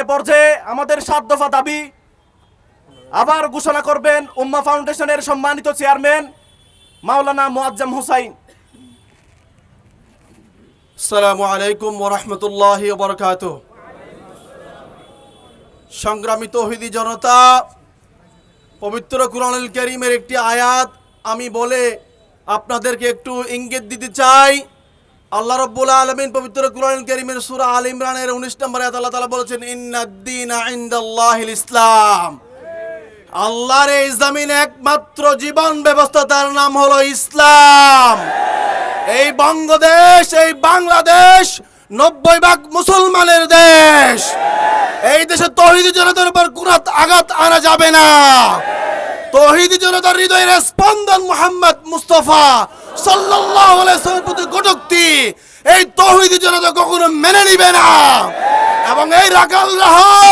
এ পর্যায়ে আমাদের সাত দফা দাবি আবার ঘোষণা করবেন উম্মা ফাউন্ডেশনের সম্মানিত চেয়ারম্যান মাওলানা মোয়াজ্জম হুসাইন। আসসালামু আলাইকুম ওরহমতুল্লাহ বরকাত সংগ্রামী তৌহিদি জনতা, পবিত্র কুরআনুল করিমের একটি আয়াত আমি বলে আপনাদেরকে একটু ইঙ্গিত দিতে চাই। আল্লাহ রব্বুল আলমিন পবিত্র কুরআনুল করিমের সূরা আল ইমরানের উনিশ নম্বর আল্লাহ তাআলা বলেছেন ইন্নাদ্দিন ইনদাল্লাহিল ইসলাম। আল্লাহর এই জমিনে একমাত্র জীবন ব্যবস্থা, তার নাম হলো ইসলাম। এই বঙ্গদেশ, এই বাংলাদেশ নব্বই ভাগ মুসলমানের দেশ। এই দেশে তহিদি জনতার উপর কোন আঘাত আনা যাবে না। তহিদি জনতার হৃদয়ের স্পন্দন মোহাম্মদ মুস্তফা ওয়াসাল্লামের প্রতি কটূক্তি। এই তহিদি জনতা কখনো মেনে নিবে না। এবং এই রাখাল রাহ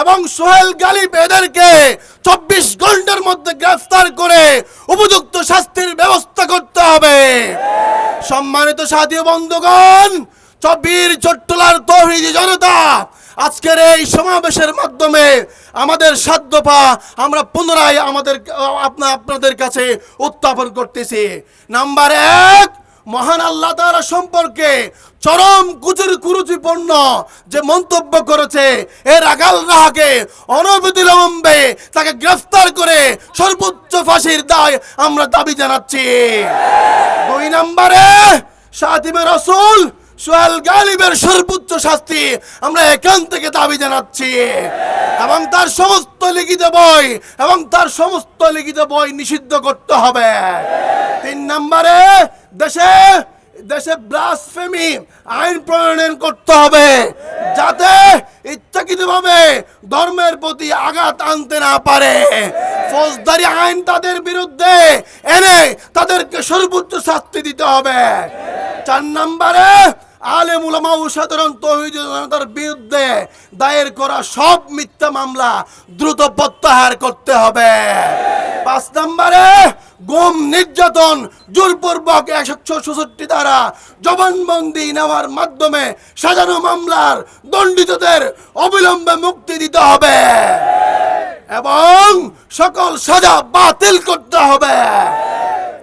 এবং সোহেল গালিব এদেরকে চব্বিশ ঘণ্টার মধ্যে গ্রেফতার করে উপযুক্ত শাস্তির ব্যবস্থা করতে হবে। সম্মানিত সাথী বন্ধুগণ চব্বির চট্টলার তহিদি জনতা আজকের এই সমাবেশের মাধ্যমে আমাদের সাধ্যপা আমরা পুনরায় আমাদের, আপনা, আপনাদের কাছে উত্থাপন করতেছি। নাম্বার এক, মহান আল্লাহ তাআলা সম্পর্কে চরম কুচুর কুরুচিপূর্ণ যে মন্তব্য করেছে, এর আগাল রাহাকে অনবিলম্বে তাকে গ্রেফতার করে সর্বোচ্চ ফাঁসির দায় আমরা দাবি জানাচ্ছি। দুই নম্বরে সাতিমে রসুল সোহেল গালিবের সর্বোচ্চ শাস্তি আমরা এখান থেকে দাবি জানাচ্ছি। এবং তার সমস্ত লিখিত বই, এবং তার সমস্ত লিখিত বই নিষিদ্ধ করতে হবে। তিন নম্বরে দেশে দেশে ব্লাসফেমি আইন প্রণয়ন করতে হবে। যাতে ইচ্ছাকৃতভাবে ধর্মের প্রতি আঘাত আনতে না পারে। ফৌজদারি আইন তাদের বিরুদ্ধে এনে তাদেরকে সর্বোচ্চ শাস্তি দিতে হবে। চার নম্বরে আলেম উলামা ও সাধারণ তৌহিদ জনতার বিরুদ্ধে দায়ের করা সব মিথ্যা মামলা দ্রুত প্রত্যাহার করতে হবে। পাঁচ নম্বরে, গুম, নির্যাতন, জোরপূর্বক একশো চৌষট্টি দ্বারা জবানবন্দি নেওয়ার মাধ্যমে সাজানো মামলার দণ্ডিতদের অবিলম্বে মুক্তি দিতে হবে। এবং সকল সাজা বাতিল করতে হবে।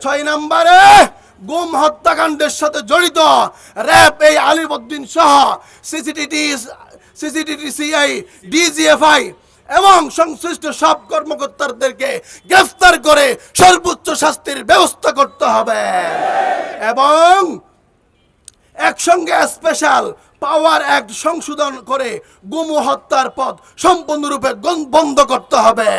ছয় নম্বরে গুম হত্যাকাণ্ডের সাথে জড়িত র্যাব এই আলিমউদ্দিন সহ সিসিটিভি সিসিটিভি সিআই, ডিজিএফআই এবং সংশ্লিষ্ট সব কর্মকর্তাদেরকে গ্রেফতার করে সর্বোচ্চ শাস্তির ব্যবস্থা করতে হবে। এবং একসঙ্গে স্পেশাল পাওয়ার অ্যাক্ট সংশোধন করে গুম হত্যার পথ সম্পূর্ণরূপে বন্ধ করতে হবে।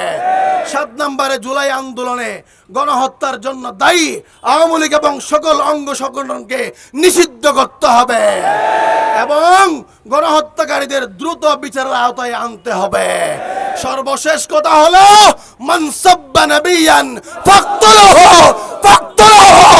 সাত নম্বরে জুলাই আন্দোলনে গণহত্যার জন্য দায়ী আওয়ামী লীগ এবং সকল অঙ্গ সংগঠনকে নিষিদ্ধ করতে হবে। এবং গণহত্যাকারীদের দ্রুত বিচারের আওতায় আনতে হবে। সর্বশেষ কথা হলো মনসব্বা নবিয়ান ফাকতুলহু ফাকতুলহু।